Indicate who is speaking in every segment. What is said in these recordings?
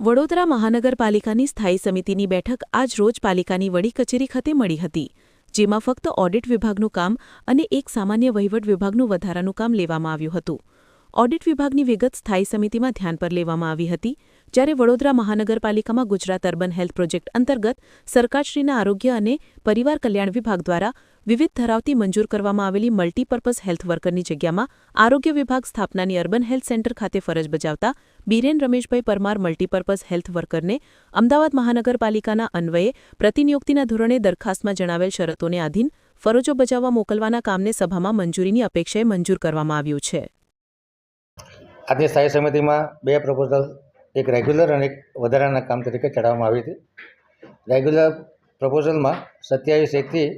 Speaker 1: વડોદરા મહાનગરપાલિકાની સ્થાયી સમિતિની બેઠક આજ રોજ પાલિકાની વડી કચેરી ખાતે મળી હતી, જેમાં ફક્ત ઓડિટ વિભાગનું કામ અને એક સામાન્ય વહીવટ વિભાગનું વધારાનું કામ લેવામાં આવ્યું હતું. ઓડિટ વિભાગની વિગત સ્થાયી સમિતિમાં ધ્યાન પર લેવામાં આવી હતી, જ્યારે વડોદરા મહાનગરપાલિકામાં ગુજરાત અર્બન હેલ્થ પ્રોજેક્ટ અંતર્ગત સરકારશ્રીના આરોગ્ય અને પરિવાર કલ્યાણ વિભાગ દ્વારા વિવિધ ધરાવતી મંજૂર કરવામાં આવેલી મલ્ટીપર્પઝ હેલ્થ વર્કરની જગ્યામાં આરોગ્ય વિભાગ સ્થાપનાની અર્બન હેલ્થ સેન્ટર ખાતે ફરજ બજાવતા બીરેન રમેશભાઈ પરમાર મલ્ટીપર્પઝ હેલ્થ વર્કરને અમદાવાદ મહાનગરપાલિકાના અન્વયે પ્રતિનિયુક્તિના ધોરણે દરખાસ્તમાં જણાવેલ શરતોને આધીન ફરજો બજાવવા મોકલવાના કામને સભામાં મંજૂરીની અપેક્ષાએ મંજૂર કરવામાં આવ્યું છે.
Speaker 2: આજની સ્થાયી સમિતિમાં બે પ્રપોઝલ એક રેગ્યુલર અને એક વધારાના કામ તરીકે ચડાવવામાં આવી હતી. રેગ્યુલર પ્રપોઝલમાં સત્યાવીસ એકથી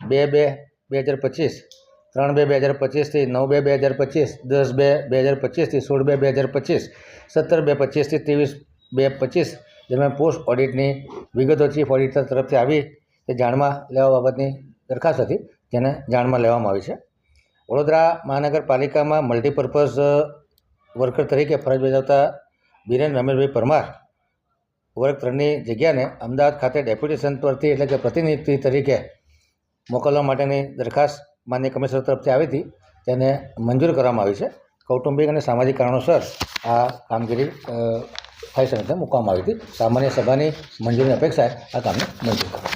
Speaker 2: બે બે બે હજાર પચીસ, ત્રણ બે બે હજાર પચીસથી નવ બે બે હજાર પચીસ, દસ બે બે હજાર પચીસથી સોળ બે બે હજાર પચીસ, સત્તર બે પચીસથી ત્રેવીસ બે પચીસ દરમિયાન પોસ્ટ ઓડિટની વિગતો ચીફ ઓડિટર તરફથી આવી તે જાણમાં લેવા બાબતની દરખાસ્ત હતી, જેને જાણમાં લેવામાં આવી છે. વડોદરા મહાનગરપાલિકામાં મલ્ટીપર્પઝ વર્કર તરીકે ફરજ બજાવતા બીરેન રમેશભાઈ પરમાર વર્ગ ત્રણની જગ્યાને અમદાવાદ ખાતે ડેપ્યુટેશન પરથી એટલે કે પ્રતિનિધિ તરીકે મોકલવા માટેની દરખાસ્ત માન્ય કમિશનર તરફથી આવી હતી, તેને મંજૂર કરવામાં આવી છે. કૌટુંબિક અને સામાજિક કારણોસર આ કામગીરી સ્થાયી સમિતિને મૂકવામાં આવી હતી. સામાન્ય સભાની મંજૂરીની અપેક્ષાએ આ કામને મંજૂર કરવામાં